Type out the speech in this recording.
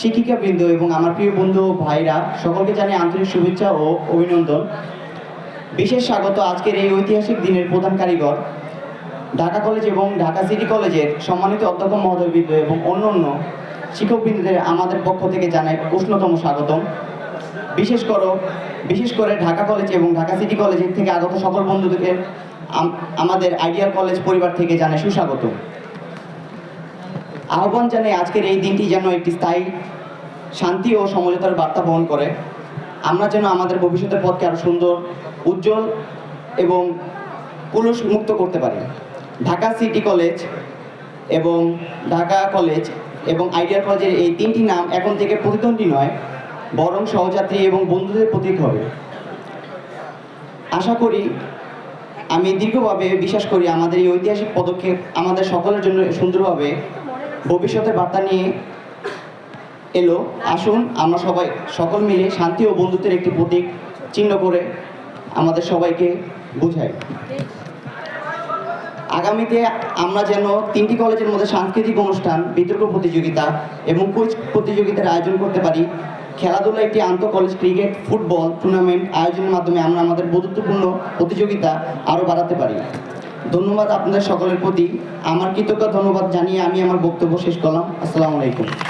শিক্ষিকা বৃন্দ এবং আমার প্রিয় বন্ধু ভাইরা, সকলকে জানিয়ে আন্তরিক শুভেচ্ছা ও অভিনন্দন। বিশেষ স্বাগত আজকের এই ঐতিহাসিক দিনের প্রধান কারিগর, ঢাকা কলেজ এবং ঢাকা সিটি কলেজের সম্মানিত অধ্যক্ষ মহোদয়বৃন্দ এবং অন্য অন্য শিক্ষকবৃন্দদের আমাদের পক্ষ থেকে জানাই উষ্ণতম স্বাগতম। বিশেষ করো, বিশেষ করে ঢাকা কলেজ এবং ঢাকা সিটি কলেজের থেকে আগত সকল বন্ধুদেরকে আমাদের আইডিয়াল কলেজ পরিবার থেকে জানাই সুস্বাগত আহ্বান জানাই আজকের এই দিনটি যেন একটি স্থায়ী, শান্তি ও সমঝোতার বার্তা বহন করে। আমরা যেন আমাদের ভবিষ্যতের পথকে আরও সুন্দর, উজ্জ্বল এবং পুরুষ মুক্ত করতে পারি। ঢাকা সিটি কলেজ এবং ঢাকা কলেজ এবং আইডিয়াল কলেজের এই তিনটি নাম এখন থেকে প্রতিদ্বন্দ্বী নয়, বরং সহযাত্রী এবং বন্ধুদের প্রতীক হবে। আশা করি, আমি দীর্ঘভাবে বিশ্বাস করি আমাদের এই ঐতিহাসিক পদক্ষেপ আমাদের সকলের জন্য সুন্দরভাবে ভবিষ্যতের বার্তা নিয়ে এলো। আসুন, আমরা সবাই সকল মিলে শান্তি ও বন্ধুত্বের একটি প্রতীক চিহ্ন করে আমাদের সবাইকে বুঝাই। আগামীতে আমরা যেন তিনটি কলেজের মধ্যে সাংস্কৃতিক অনুষ্ঠান, বিতর্ক প্রতিযোগিতা এবং কুইজ প্রতিযোগিতার আয়োজন করতে পারি। খেলাধুলা একটি আন্তঃ কলেজ ক্রিকেট, ফুটবল, টুর্নামেন্ট আয়োজনের মাধ্যমে আমরা আমাদের বন্ধুত্বপূর্ণ প্রতিযোগিতা আরও বাড়াতে পারি। ধন্যবাদ আপনাদের সকলের প্রতি। আমার কৃতজ্ঞ ধন্যবাদ জানিয়ে আমি আমার বক্তব্য শেষ করলাম। আসসালামু আলাইকুম।